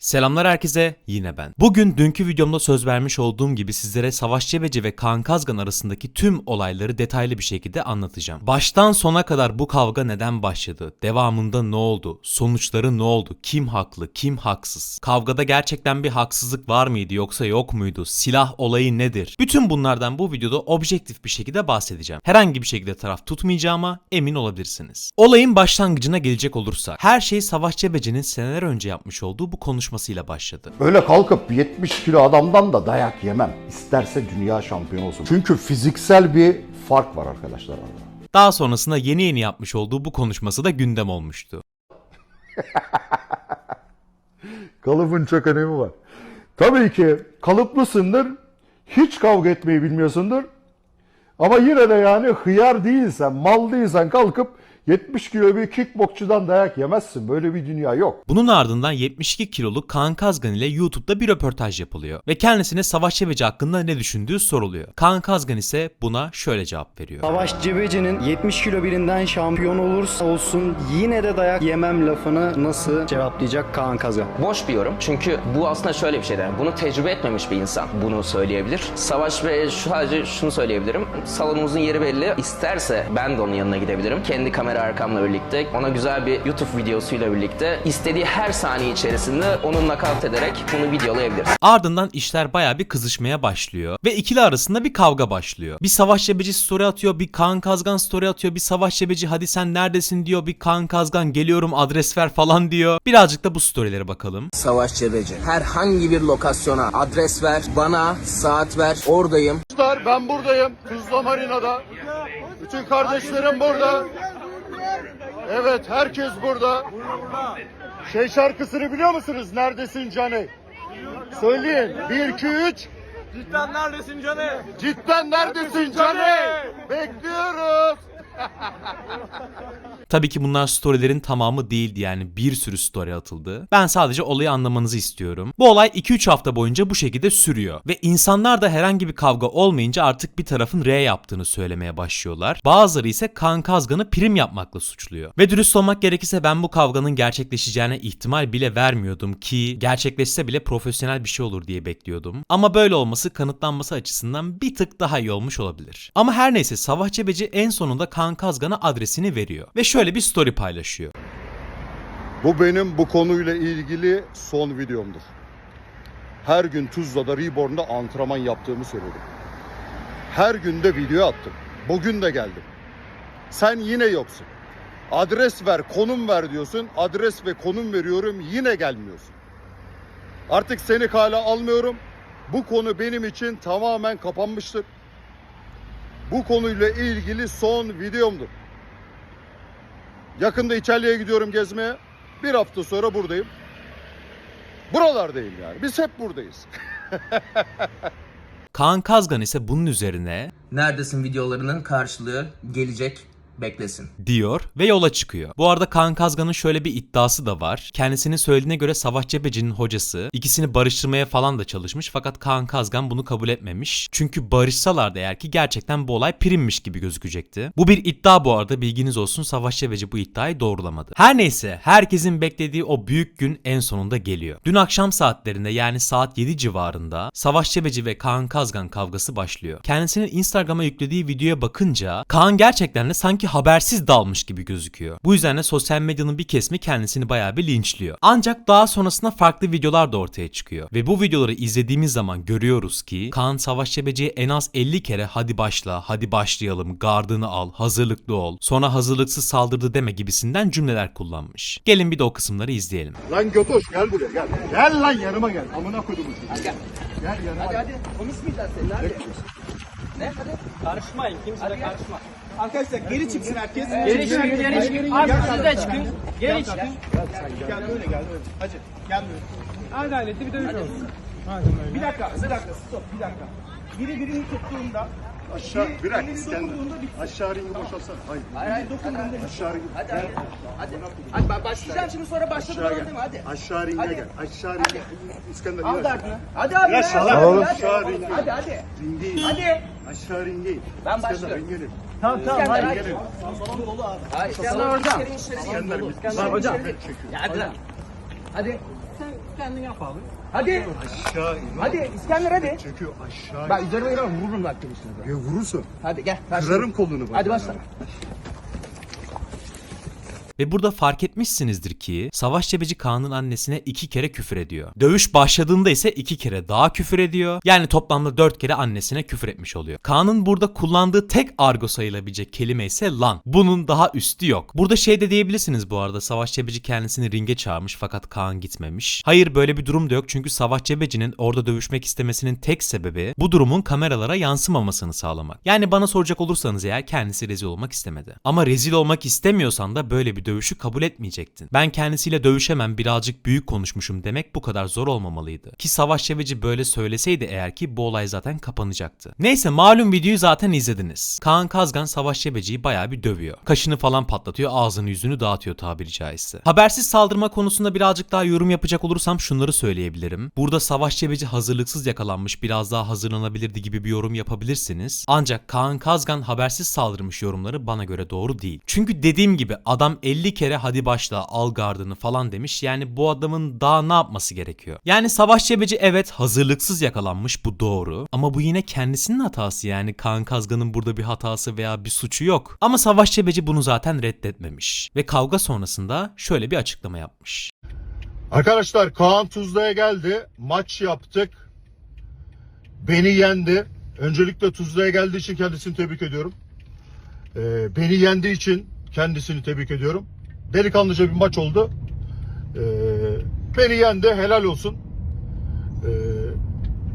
Selamlar herkese, yine ben. Bugün dünkü videomda söz vermiş olduğum gibi sizlere Savaş Cebeci ve Kaan Kazgan arasındaki tüm olayları detaylı bir şekilde anlatacağım. Baştan sona kadar bu kavga neden başladı? Devamında ne oldu? Sonuçları ne oldu? Kim haklı, kim haksız? Kavgada gerçekten bir haksızlık var mıydı yoksa yok muydu? Silah olayı nedir? Bütün bunlardan bu videoda objektif bir şekilde bahsedeceğim. Herhangi bir şekilde taraf tutmayacağıma emin olabilirsiniz. Olayın başlangıcına gelecek olursak, her şey Savaş Cebeci'nin seneler önce yapmış olduğu bu konuşmasıyla başladı. Böyle kalkıp 70 kilo adamdan da dayak yemem. İsterse dünya şampiyonu olsun. Çünkü fiziksel bir fark var arkadaşlar arada. Daha sonrasında yeni yeni yapmış olduğu bu konuşması da gündem olmuştu. Kalıbın çok önemi var. Tabii ki kalıplısındır. Hiç kavga etmeyi bilmiyorsundur. Ama yine de yani hıyar değilsen, mal değilsen kalkıp 70 kilo bir kickboksçudan dayak yemezsin. Böyle bir dünya yok. Bunun ardından 72 kiloluk Kaan Kazgan ile YouTube'da bir röportaj yapılıyor ve kendisine Savaş Cebeci hakkında ne düşündüğü soruluyor. Kaan Kazgan ise buna şöyle cevap veriyor. Savaş Cebeci'nin 70 kilo birinden şampiyon olursa olsun yine de dayak yemem lafını nasıl cevaplayacak Kaan Kazan? Boş bir yorum. Çünkü bu aslında şöyle bir şeyden. Bunu tecrübe etmemiş bir insan bunu söyleyebilir. Savaş ve şu sadece şunu söyleyebilirim. Salonumuzun yeri belli. İsterse ben de onun yanına gidebilirim. Kendi kamera arkamla birlikte ona güzel bir YouTube videosuyla birlikte istediği her saniye içerisinde onu nakavt ederek bunu videolayabilir. Ardından işler baya bir kızışmaya başlıyor ve ikili arasında bir kavga başlıyor. Bir Savaş Cebeci story atıyor, bir Kaan Kazgan story atıyor, bir Savaş Cebeci hadi sen neredesin diyor, bir Kaan Kazgan geliyorum adres ver falan diyor. Birazcık da bu storylere bakalım. Savaş Cebeci. Herhangi bir lokasyona adres ver, bana saat ver, oradayım. Arkadaşlar ben buradayım. Tuzla Marina'da. Bütün kardeşlerim burada. Evet herkes burada. Şey şarkısını biliyor musunuz? Neredesin Cane? Söyleyin. 1 2 3 Cidden neredesin Cane? Cidden neredesin Cane? Bekliyoruz. Tabii ki bunlar storylerin tamamı değildi yani bir sürü story atıldı. Ben sadece olayı anlamanızı istiyorum. Bu olay 2-3 hafta boyunca bu şekilde sürüyor. Ve insanlar da herhangi bir kavga olmayınca artık bir tarafın R yaptığını söylemeye başlıyorlar. Bazıları ise kan kazganı prim yapmakla suçluyor. Ve dürüst olmak gerekirse ben bu kavganın gerçekleşeceğine ihtimal bile vermiyordum ki gerçekleşse bile profesyonel bir şey olur diye bekliyordum. Ama böyle olması kanıtlanması açısından bir tık daha iyi olmuş olabilir. Ama her neyse Savaş Cebeci en sonunda Kaan Kazgan'a adresini veriyor. Ve şöyle bir story paylaşıyor. Bu benim bu konuyla ilgili son videomdur. Her gün Tuzla'da Reborn'da antrenman yaptığımı söyledim. Her günde video attım. Bugün de geldim. Sen yine yoksun. Adres ver, konum ver diyorsun. Adres ve konum veriyorum yine gelmiyorsun. Artık seni kale almıyorum. Bu konu benim için tamamen kapanmıştır. Bu konuyla ilgili son videomdur. Yakında İtalya'ya gidiyorum gezmeye. Bir hafta sonra buradayım. Buralardayım yani. Biz hep buradayız. Kaan Kazgan ise bunun üzerine Neredesin videolarının karşılığı gelecek, beklesin. diyor ve yola çıkıyor. Bu arada Kaan Kazgan'ın şöyle bir iddiası da var. Kendisinin söylediğine göre Savaş Cebeci'nin hocası ikisini barıştırmaya falan da çalışmış fakat Kaan Kazgan bunu kabul etmemiş. Çünkü barışsalardı eğer ki gerçekten bu olay primmiş gibi gözükecekti. Bu bir iddia bu arada bilginiz olsun Savaş Cebeci bu iddiayı doğrulamadı. Her neyse herkesin beklediği o büyük gün en sonunda geliyor. Dün akşam saatlerinde yani saat 7 civarında Savaş Cebeci ve Kaan Kazgan kavgası başlıyor. Kendisinin Instagram'a yüklediği videoya bakınca Kaan gerçekten de sanki habersiz dalmış gibi gözüküyor. Bu yüzden de sosyal medyanın bir kesimi kendisini bayağı bir linçliyor. Ancak daha sonrasında farklı videolar da ortaya çıkıyor. Ve bu videoları izlediğimiz zaman görüyoruz ki Kaan Savaş Cebeci'ye en az 50 kere hadi başla, hadi başlayalım, gardını al, hazırlıklı ol, sonra hazırlıksız saldırdı deme gibisinden cümleler kullanmış. Gelin bir de o kısımları izleyelim. Lan Götoş gel buraya gel. Gel lan yanıma gel. Amına koydum. Gel. Gel yanıma. Hadi hadi. Konuşmayacağız seninle. Karışmayın kimse de karışma. Arkadaşlar geri çıksın herkes. Geri çıkın geri çıkın. Abi siz de çıkın. Geri çıkın. Gel böyle gel. Hadi gel böyle. Adaletli bir dövüş olsun. Bir dakika, bir dakika, stop, bir dakika. Biri birini tuttuğunda Aşağı biri bırak İskender. Aşağı ringi boşalsana. Hayır. Hayır hayır. dokunduğunda bir Aşağı ringi. Hadi hadi. Hadi. Hadi ben başlayacağım şimdi sonra başladım Aşağı gel. hadi. Aşağı ringe gel. Aşağı ringe. İskender Al dardını. Hadi abi. Oğlum, hadi. aşağı ringe. Hadi hadi. Ring değil. Hadi. Aşağı ring değil. Ben İskender, başlıyorum. Tamam tamam. Hayır. Hayır. İskender orada. İskender biz. Hocam. Hadi lan. Hadi. kendin yap abi. Hadi. Hadi İskender hadi. Çekiyor aşağı. Bak üzerime inan vururum bak demişsiniz. Ya vurursun. Hadi gel. Kırarım kolunu bak. Hadi başla. Ve burada fark etmişsinizdir ki Savaş Cebeci Kaan'ın annesine iki kere küfür ediyor. Dövüş başladığında ise iki kere daha küfür ediyor. Yani toplamda dört kere annesine küfür etmiş oluyor. Kaan'ın burada kullandığı tek argo sayılabilecek kelime ise lan. Bunun daha üstü yok. Burada şey de diyebilirsiniz bu arada Savaş Cebeci kendisini ringe çağırmış fakat Kaan gitmemiş. Hayır böyle bir durum da yok çünkü Savaş Cebeci'nin orada dövüşmek istemesinin tek sebebi bu durumun kameralara yansımamasını sağlamak. Yani bana soracak olursanız eğer kendisi rezil olmak istemedi. Ama rezil olmak istemiyorsan da böyle bir dövüşü kabul etmeyecektin. Ben kendisiyle dövüşemem birazcık büyük konuşmuşum demek bu kadar zor olmamalıydı. Ki Savaş Çeveci böyle söyleseydi eğer ki bu olay zaten kapanacaktı. Neyse malum videoyu zaten izlediniz. Kaan Kazgan Savaş Çeveci'yi bayağı bir dövüyor. Kaşını falan patlatıyor ağzını yüzünü dağıtıyor tabiri caizse. Habersiz saldırma konusunda birazcık daha yorum yapacak olursam şunları söyleyebilirim. Burada Savaş Çeveci hazırlıksız yakalanmış biraz daha hazırlanabilirdi gibi bir yorum yapabilirsiniz. Ancak Kaan Kazgan habersiz saldırmış yorumları bana göre doğru değil. Çünkü dediğim gibi adam 50 kere hadi başla al gardını falan demiş. Yani bu adamın daha ne yapması gerekiyor? Yani Savaş Cebeci evet hazırlıksız yakalanmış bu doğru. Ama bu yine kendisinin hatası yani Kaan Kazgan'ın burada bir hatası veya bir suçu yok. Ama Savaş Cebeci bunu zaten reddetmemiş. Ve kavga sonrasında şöyle bir açıklama yapmış. Arkadaşlar Kaan Tuzla'ya geldi. Maç yaptık. Beni yendi. Öncelikle Tuzla'ya geldiği için kendisini tebrik ediyorum. Ee, beni yendiği için kendisini tebrik ediyorum. Delikanlıca bir maç oldu. Ee, beni yendi. Helal olsun. Ee,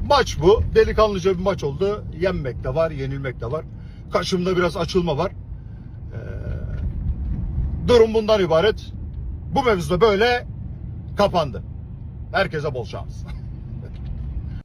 maç bu. Delikanlıca bir maç oldu. Yenmek de var, yenilmek de var. Kaşımda biraz açılma var. Ee, durum bundan ibaret. Bu mevzuda böyle kapandı. Herkese bol şans.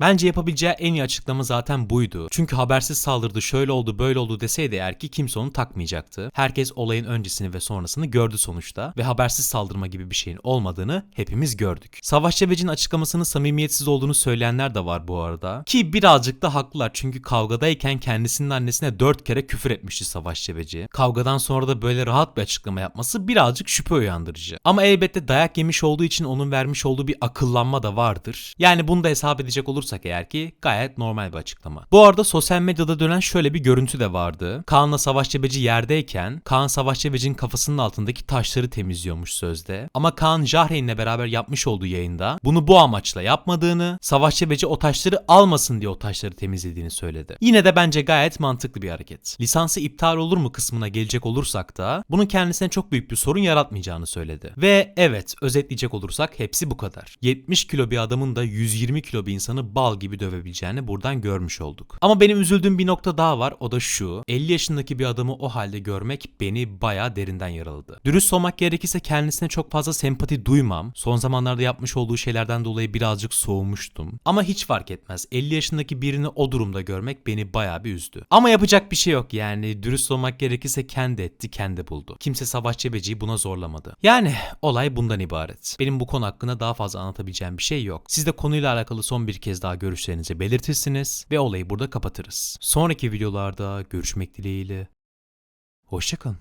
Bence yapabileceği en iyi açıklama zaten buydu. Çünkü habersiz saldırdı şöyle oldu böyle oldu deseydi eğer ki kimse onu takmayacaktı. Herkes olayın öncesini ve sonrasını gördü sonuçta ve habersiz saldırma gibi bir şeyin olmadığını hepimiz gördük. Savaş Cebeci'nin açıklamasının samimiyetsiz olduğunu söyleyenler de var bu arada. Ki birazcık da haklılar çünkü kavgadayken kendisinin annesine dört kere küfür etmişti Savaş Cebeci. Kavgadan sonra da böyle rahat bir açıklama yapması birazcık şüphe uyandırıcı. Ama elbette dayak yemiş olduğu için onun vermiş olduğu bir akıllanma da vardır. Yani bunu da hesap edecek olursak eğer ki gayet normal bir açıklama. Bu arada sosyal medyada dönen şöyle bir görüntü de vardı. Kaan'la Savaş Cebeci yerdeyken Kaan Savaş Cebeci'nin kafasının altındaki taşları temizliyormuş sözde. Ama Kaan Jahreyn'le beraber yapmış olduğu yayında bunu bu amaçla yapmadığını, Savaş Cebeci o taşları almasın diye o taşları temizlediğini söyledi. Yine de bence gayet mantıklı bir hareket. Lisansı iptal olur mu kısmına gelecek olursak da bunun kendisine çok büyük bir sorun yaratmayacağını söyledi. Ve evet özetleyecek olursak hepsi bu kadar. 70 kilo bir adamın da 120 kilo bir insanı bal gibi dövebileceğini buradan görmüş olduk. Ama benim üzüldüğüm bir nokta daha var o da şu. 50 yaşındaki bir adamı o halde görmek beni bayağı derinden yaraladı. Dürüst olmak gerekirse kendisine çok fazla sempati duymam. Son zamanlarda yapmış olduğu şeylerden dolayı birazcık soğumuştum. Ama hiç fark etmez. 50 yaşındaki birini o durumda görmek beni bayağı bir üzdü. Ama yapacak bir şey yok yani. Dürüst olmak gerekirse kendi etti, kendi buldu. Kimse Savaş Cebeci'yi buna zorlamadı. Yani olay bundan ibaret. Benim bu konu hakkında daha fazla anlatabileceğim bir şey yok. Siz de konuyla alakalı son bir kez daha görüşlerinizi belirtirsiniz ve olayı burada kapatırız. Sonraki videolarda görüşmek dileğiyle. Hoşçakalın.